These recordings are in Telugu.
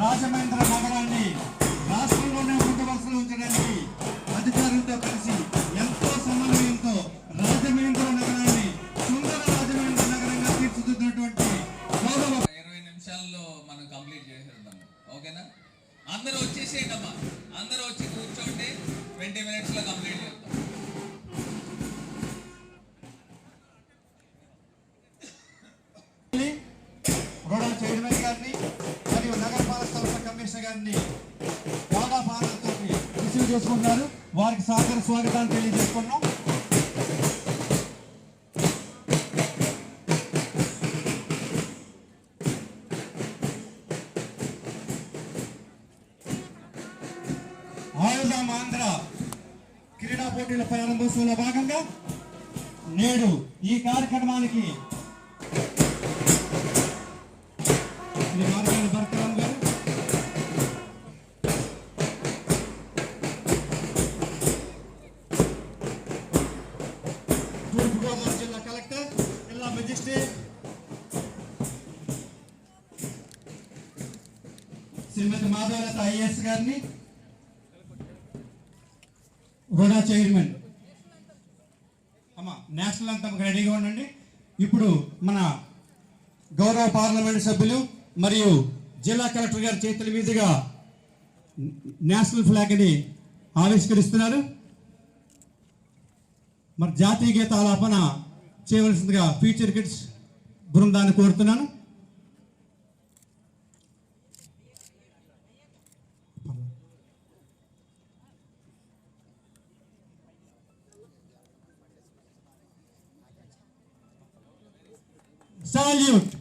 రాజమహేంద్ర నగరాన్ని రాష్ట్రంలోనే ముందు వరుసలో ఉంచడానికి అధికారులతో కలిసి స్వాగతాన్ని తెలియజేసుకున్నాం ఆయుధం ఆంధ్ర క్రీడా పోటీల ప్రారంభోత్సవంలో భాగంగా నేడు ఈ కార్యక్రమానికి శ్రీమతి మాధవలత ఐఏఎస్ గారిని రోడా చైర్మన్. అమ్మా నేషనల్ అంతా రెడీగా ఉండండి. ఇప్పుడు మన గౌరవ పార్లమెంట్ సభ్యులు మరియు జిల్లా కలెక్టర్ గారి చేతుల మీదుగా నేషనల్ ఫ్లాగ్ని ఆవిష్కరిస్తున్నారు. మరి జాతీయ గీత ఆలాపన చేయవలసిందిగా ఫ్యూచర్ కిడ్స్ బృందాన్ని కోరుతున్నాను. Fala,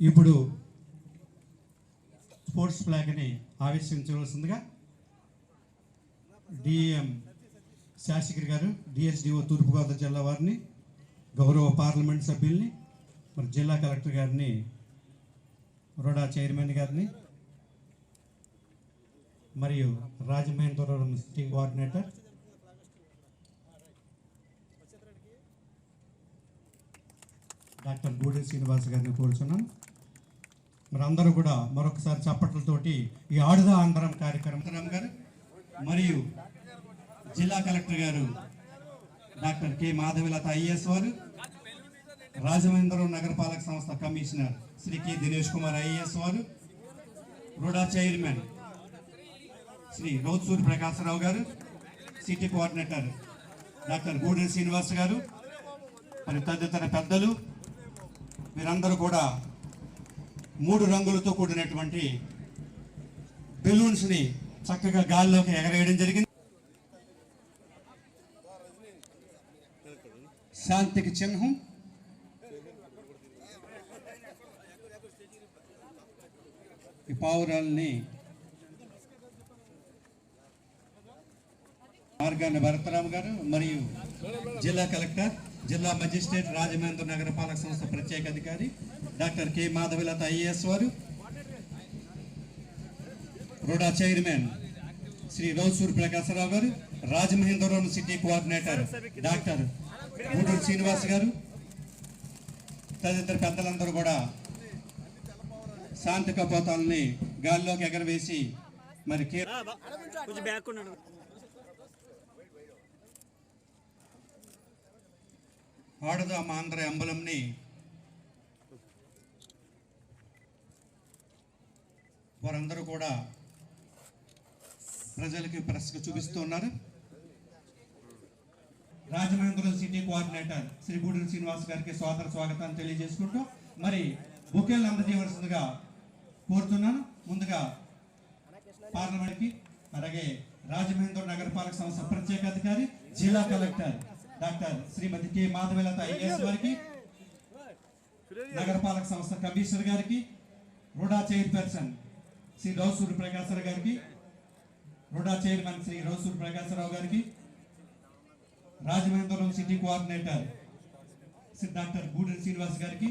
ఇప్పుడు స్పోర్ట్స్ ఫ్లాగ్ని ఆవిష్కరించవలసిందిగా డిఎం శాసగిరి గారు డిఎస్డిఓ తూర్పుగోదావరి జిల్లా వారిని గౌరవ పార్లమెంట్ సభ్యుల్ని మరి జిల్లా కలెక్టర్ గారిని రోడా చైర్మన్ గారిని మరియు Rajamahendravaram city coordinator doctor Gudem Srinivas గారిని కోరుచున్నాను మరి అందరూ కూడా మరొకసారి చప్పట్లతోటి ఈ ఆడుదా ఆంధ్రం కార్యక్రమం గారు మరియు జిల్లా కలెక్టర్ గారు డాక్టర్ కె మాధవిలత ఐఏఎస్ వారు రాజమహేంద్రం నగరపాలక సంస్థ commissioner Shri K Dinesh Kumar IAS వారు RUDA chairman Shri Rautsuri Prakasarao garu city coordinator doctor Guden Srinivas garu మరి తదితర పెద్దలు మీరందరూ కూడా మూడు రంగులతో కూడినటువంటి బెలూన్స్ని చక్కగా గాల్లోకి ఎగరేయడం జరిగింది. శాంతికి చిహ్నం. ఈ పావురాల్ని మార్గాన్ని భరతరామ్ గారు మరియు జిల్లా కలెక్టర్ జిల్లా మజిస్ట్రేట్ రాజమేంద్ర నగరపాలక సంస్థ ప్రత్యేక అధికారి డాక్టర్ కె మాధవిలత ఐఏఎస్ వారు. RUDA chairman Shri Rousur Prakasarao garu Rajamahendravaram city coordinator doctor Gudur Srinivas garu తదితర పెద్దలందరూ కూడా శాంతి కపోతాలని గాల్లోకి ఎగరవేసి మరి ఆడదాం ఆంధ్ర ఎంబలంని వారందరూ కూడా ప్రజలకి ప్రెస్కి చూపిస్తూ ఉన్నారు. రాజమహేంద్రం సిటీ కోఆర్డినేటర్ శ్రీ బూడిన శ్రీనివాస్ గారికి స్వాగత స్వాగతాన్ని తెలియజేసుకుంటూ మరి బుకేలు అందజేయవలసిందిగా కోరుతున్నాను. ముందుగా పార్లమెంట్కి అలాగే రాజమహేంద్ర నగరపాలక సంస్థ ప్రత్యేక అధికారి జిల్లా collector doctor Shrimati K Madhavilatha IAS వారికి నగరపాలక సంస్థ కమిషనర్ గారికి రుడా చైర్పర్సన్ శ్రీ రౌసూరి ప్రకాశరావు గారికి రుడా చైర్మన్ శ్రీ రౌసూరి ప్రకాశరావు గారికి Rajamahendram city coordinator Shri doctor Gudem Srinivas గారికి.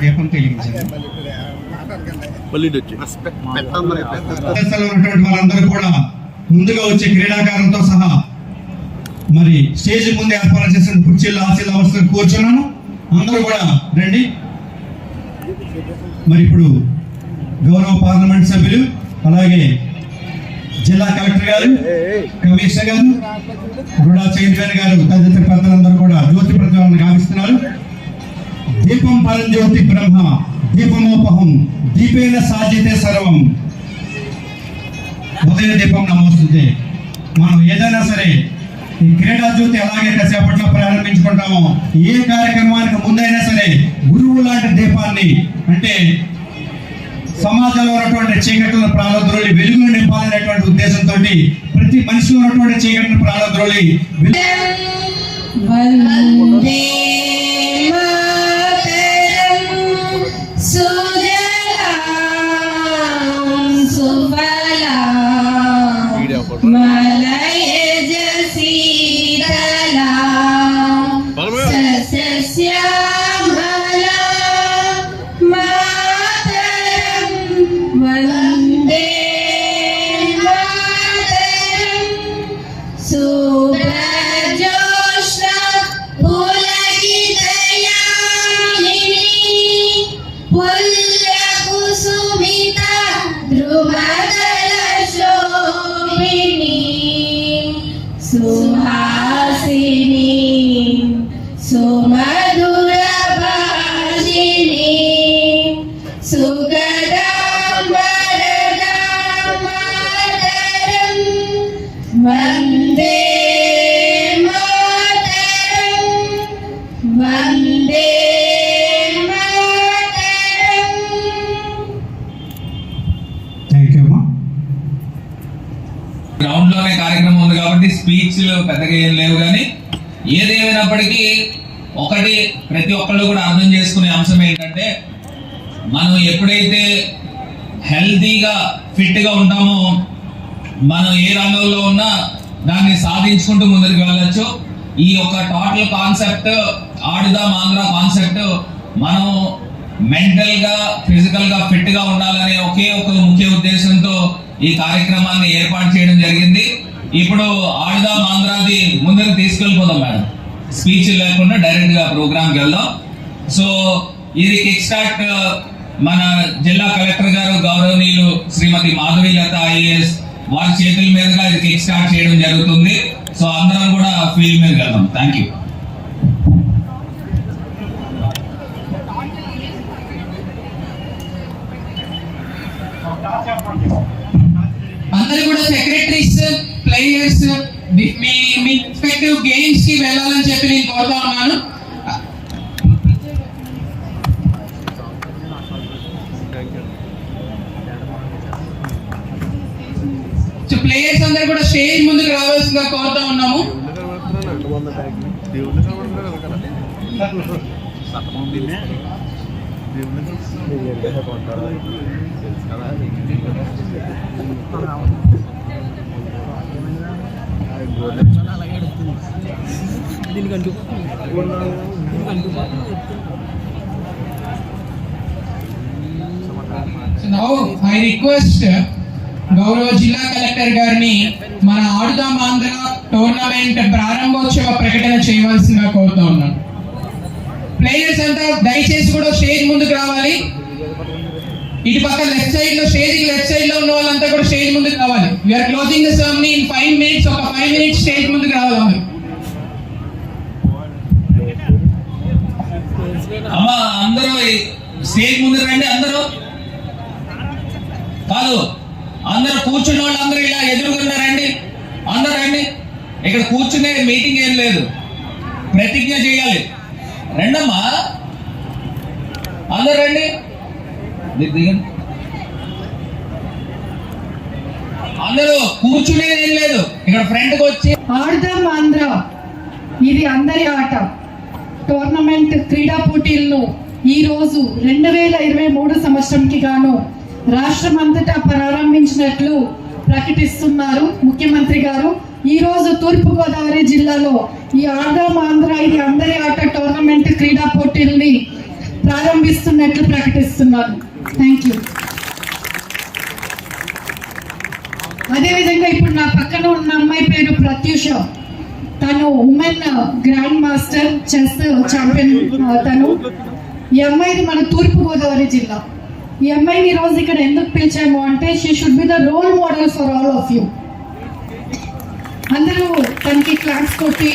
దీపం కూడా ముందుగా వచ్చే క్రీడాకారులతో సహా మరి స్టేజ్ ముందు ఏర్పాటు చేసిన కుర్చీలు ఆశీల అవసరం కూర్చున్నాను. అందరూ కూడా రండి. మరి ఇప్పుడు గౌరవ పార్లమెంట్ సభ్యులు అలాగే జిల్లా కలెక్టర్ గారు కమిషనర్ గారు రుడా చైర్మన్ గారు తదితర పెద్దలందరూ కూడా జ్యోతి ప్రజలను గావిస్తున్నారు. దీపం పరంజ్యోతి బ్రహ్మ దీపమోపహం దీపేన సాధ్యతే సర్వం. ఉదయ దీపం నమోస్తుంది మనం ఏదైనా సరే ఈ క్రీడా జ్యోతి ఎలాగే కాసేపట్లో ప్రారంభించుకుంటామో. ఏ కార్యక్రమానికి ముందైనా సరే గురువు లాంటి దీపాన్ని అంటే సమాజంలో ఉన్నటువంటి చీకట్లను ప్రారంభద్రోలి వెలుగును నింపాలనేటువంటి ఉద్దేశంతో ప్రతి మనిషిలో ఉన్నటువంటి చీకట్లను ప్రారంభద్రోలి Suhasini పెద్దగా ఏం లేవు కానీ ఏదేమైనప్పటికీ ఒకటి ప్రతి ఒక్కళ్ళు కూడా అర్థం చేసుకునే అంశం ఏంటంటే మనం ఎప్పుడైతే హెల్తీగా ఫిట్గా ఉంటామో మనం ఏ రంగంలో ఉన్నా దాన్ని సాధించుకుంటూ ముందుకు వెళ్ళొచ్చు. ఈ యొక్క టోటల్ కాన్సెప్ట్ ఆడుదా మాంద్రా కాన్సెప్ట్ మనం మెంటల్గా ఫిజికల్గా ఫిట్గా ఉండాలనే ఒకే ఒక ముఖ్య ఉద్దేశంతో ఈ కార్యక్రమాన్ని ఏర్పాటు చేయడం జరిగింది. ఇప్పుడు ఆడదాం ఆంధ్రాది ముందరకు తీసుకెళ్ళిపోదాం మేడం. స్పీచ్ లేకుండా డైరెక్ట్గా ప్రోగ్రామ్కి వెళ్దాం. సో ఇది కిక్ స్టార్ట్ uh, మన జిల్లా కలెక్టర్ గారు గౌరవనీయులు శ్రీమతి మాధవి లత ఐఏఎస్ వారి చేతుల మీదుగా ఇది కిక్ స్టార్ట్ చేయడం జరుగుతుంది. సో అందరం కూడా ఫీల్డ్ మీద వెళ్దాం. థ్యాంక్ యూ అందరూ కూడా సెక్రటరీస్ ప్లేయర్స్ మీ మీ రెస్పెక్టివ్ గేమ్స్కి వెళ్ళాలని చెప్పి నేను కోరుతా ఉన్నాను. ప్లేయర్స్ అందరు కూడా స్టేజ్ ముందుకు రావాల్సిందిగా కోరుతా ఉన్నాము. దీనికంటూ నౌ ఐ రిక్వెస్ట్ గౌరవ జిల్లా కలెక్టర్ గారిని మన ఆడుదాం ఆంధ్ర టోర్నమెంట్ ప్రారంభోత్సవ ప్రకటన చేయవలసిందిగా కోరుతా ఉన్నాను. ప్లేయర్స్ అంతా దయచేసి కూడా స్టేజ్ ముందుకు రావాలి. ఇటు పక్క లెఫ్ట్ సైడ్లో స్టేజ్కి లెఫ్ట్ సైడ్లో ఉన్న వాళ్ళంతా కూడా స్టేజ్ ముందుకు రావాలి. We're closing the in five minutes ఒక ఫైవ్ మినిట్స్ స్టేజ్ ముందుకు రావాలి అమ్మా అందరూ స్టేజ్ ముందు రండి అందరూ. కాదు అందరూ కూర్చున్న వాళ్ళు అందరూ ఇలా ఎదురుగున్నా రండి. అందరూ రండి. ఇక్కడ కూర్చునే మీటింగ్ ఏం లేదు. ప్రతిజ్ఞ చేయాలి. రండమ్మా. అందరూ రండి. మీరు దిగండి అందరూ కూర్చునేది ఏం లేదు. ఇక్కడ ఫ్రంట్కి వచ్చి ఆడదాం ఆంధ్ర. ఇది అందరి ఆట. టోర్నమెంట్ క్రీడా పోటీలను ఈ రోజు రెండు వేల ఇరవై మూడు సంవత్సరంకి గాను రాష్ట్రం అంతటా ప్రారంభించినట్లు ప్రకటిస్తున్నారు ముఖ్యమంత్రి గారు. ఈ రోజు తూర్పు గోదావరి జిల్లాలో ఈ ఆడదాం ఆంధ్ర ఇది అందరి ఆట టోర్నమెంట్ క్రీడా పోటీల్ని ప్రారంభిస్తున్నట్లు ప్రకటిస్తున్నారు. థ్యాంక్ యూ అదేవిధంగా ఇప్పుడు నా పక్కన ఉన్న అమ్మాయి పేరు ప్రత్యూష. తను women grand master chess champion తను. ఈ అమ్మాయిది మన తూర్పుగోదావరి జిల్లా. ఈ అమ్మాయిని ఈరోజు ఇక్కడ ఎందుకు పిలిచాము అంటే she should be the role model for all of you అందరూ తనకి క్లాస్ కొట్టి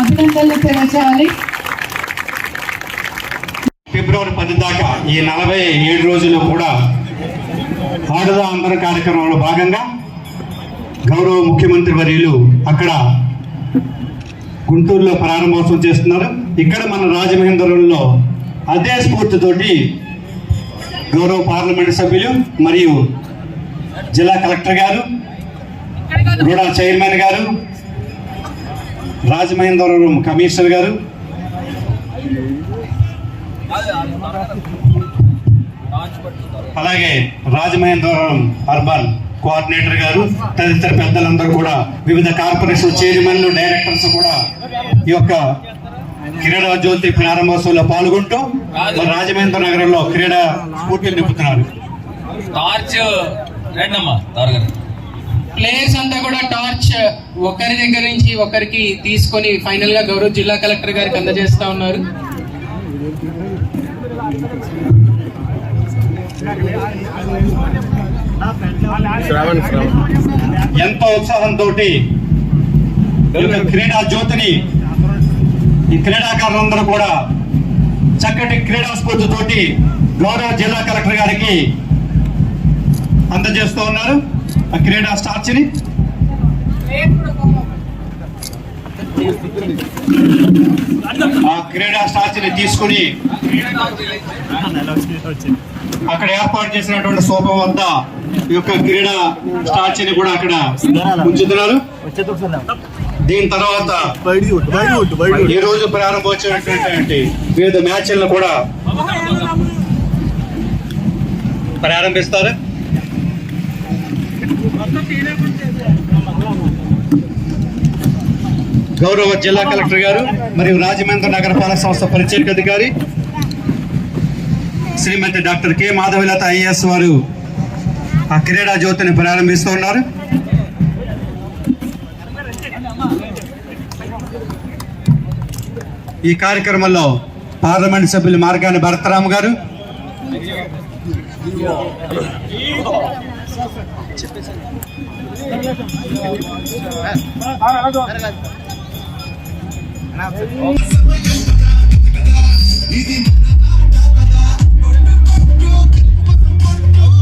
అభినందనలు తెలియజేయాలి. ఫిబ్రవరి పది దాకా ఈ నలభై ఏడు రోజులు కూడా ఆడదా అందరం కార్యక్రమంలో భాగంగా గౌరవ ముఖ్యమంత్రి వర్యులు అక్కడ గుంటూరులో ప్రారంభోత్సవం చేస్తున్నారు. ఇక్కడ మన రాజమహేంద్రంలో అదే స్ఫూర్తితోటి గౌరవ పార్లమెంట్ సభ్యులు మరియు జిల్లా కలెక్టర్ గారు కూడా చైర్మన్ గారు రాజమహేంద్రవరం కమిషనర్ గారు అలాగే రాజమహేంద్రవరం అర్బన్ కోఆర్డినేటర్ గారు తదితర పెద్దలందరూ కూడా వివిధ కార్పొరేషన్ చైర్మన్లు డైరెక్టర్స్ కూడా ఈ యొక్క క్రీడా జ్యోతి ప్రారంభోత్సవంలో పాల్గొంటూ రాజమహేంద్ర నగరంలో క్రీడా స్ఫూర్తిని నింపుతున్నారు. ప్లేయర్స్ అంతా కూడా టార్చ్ ఒకరి దగ్గర నుంచి ఒకరికి తీసుకొని ఫైనల్గా గౌరవ్ జిల్లా కలెక్టర్ గారికి అందజేస్తా ఉన్నారు. ఎంతో ఉత్సాహంతో క్రీడా జ్యోతిని ఈ క్రీడాకారులందరూ కూడా చక్కటి క్రీడా స్ఫూర్తితోటి గౌరవ జిల్లా కలెక్టర్ గారికి అందజేస్తూ ఉన్నారు. ఆ క్రీడా స్టార్చిని ఆ క్రీడా సాక్షిని తీసుకుని అక్కడ ఏర్పాటు చేసినటువంటి సోపం వద్ద ఈ యొక్క క్రీడా స్టాచ్యూని కూడా అక్కడ ఉంచుతున్నారు. దీని తర్వాత ఈ రోజు ప్రారంభోత్సవమైనటువంటి వివిధ మ్యాచ్లను కూడా ప్రారంభిస్తారు. గౌరవ జిల్లా కలెక్టర్ గారు మరియు రాజమండ్రి నగరపాలక సంస్థ ప్రత్యేక అధికారి Shrimati doctor K Madhavilatha IAS వారు ఆ క్రీడా జ్యోతిని ప్రారంభిస్తూ ఉన్నారు. ఈ కార్యక్రమంలో పార్లమెంట్ సభ్యులు మార్గాని భరతరామ్ గారు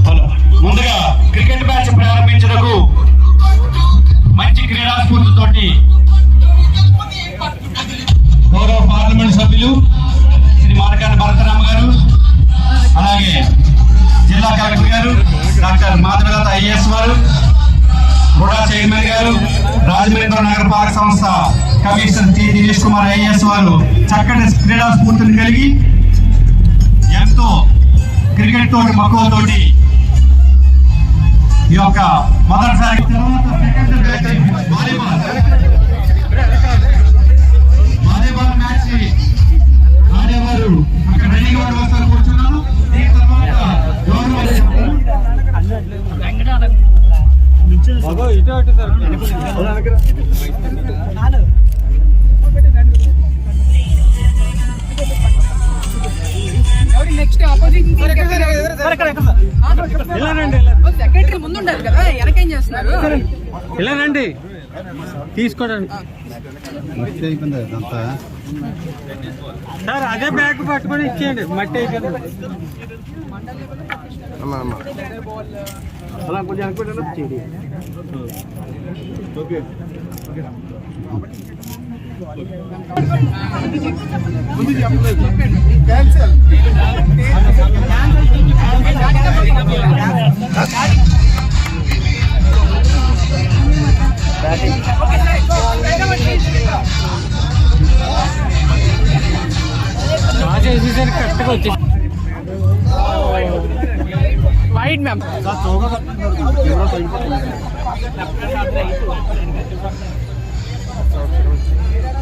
హలో ముందుగా క్రికెట్ మ్యాచ్ ప్రారంభించడకు మంచి క్రీడా గౌరవ పార్లమెంట్ సభ్యులు శ్రీ మార్గాని భరతరామ గారు అలాగే జిల్లా కలెక్టర్ గారు డాక్టర్ మాధవలత ఐఏఎస్ వారు కూడా చైర్మన్ గారు రాజమహేంద్ర నగర పాలక సంస్థ commissioner T. Dinesh Kumar IAS వారు చక్కటి క్రీడా స్ఫూర్తిని కలిగి ఎంతో క్రికెట్ తోటి మక్కువతోటి ఈ యొక్క మొదటిసారి తర్వాత second match volleyball. Volleyball match ఆడేవారు అక్కడ రెడీగా ఉండి వస్తారు కూర్చున్నాను. దీని తర్వాత గౌరవ నెక్స్ట్ ఆపోజిట్ సెక్రటరీ ముందు ఉండాలి కదా వెనకేం చేస్తున్నారు? వెళ్ళానండి తీసుకోవడానికి. సార్ అదే బ్యాగ్ పట్టుకొని ఇచ్చేయండి. మట్టి అయిపోయింది. అలా కొంచెం అనుకుంటున్నా కరెక్ట్గా వచ్చేసి వైట్ మ్యామ్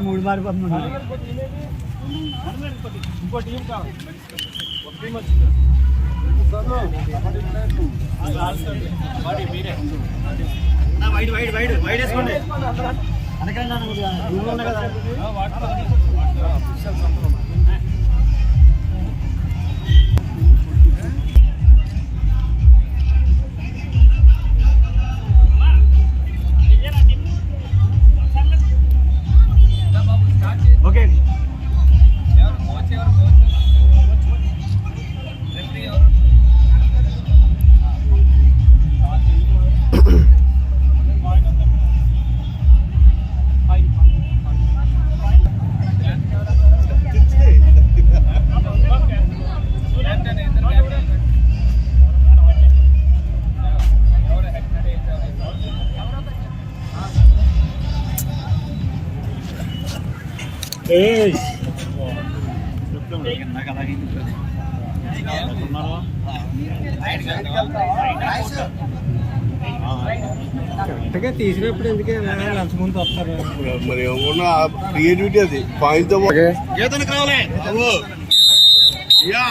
మూడు మారిపోతున్నాడు వైట్ వైట్ వైట్ వేసుకోండి అనకండి కదా కరెక్ట్గా తీసినప్పుడు ఎందుకే లంచ్ ముందు వస్తారు? మరి ఉన్న క్రియేటివిటీ అది. Point yeah.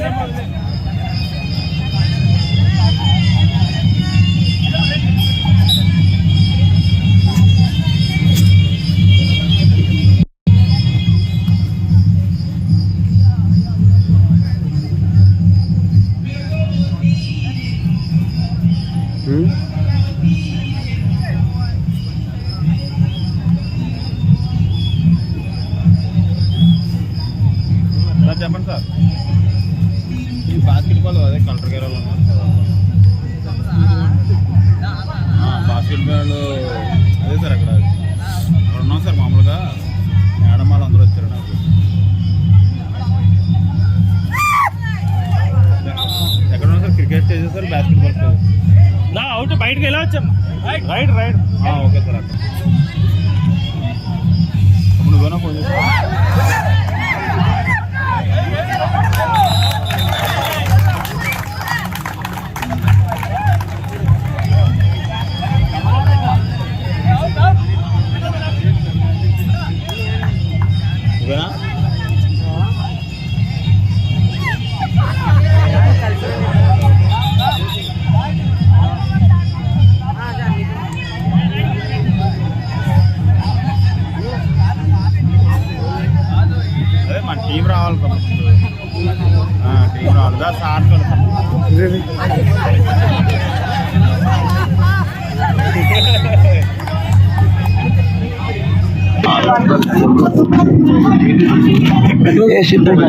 సార్ ఏ సిద్ధంగా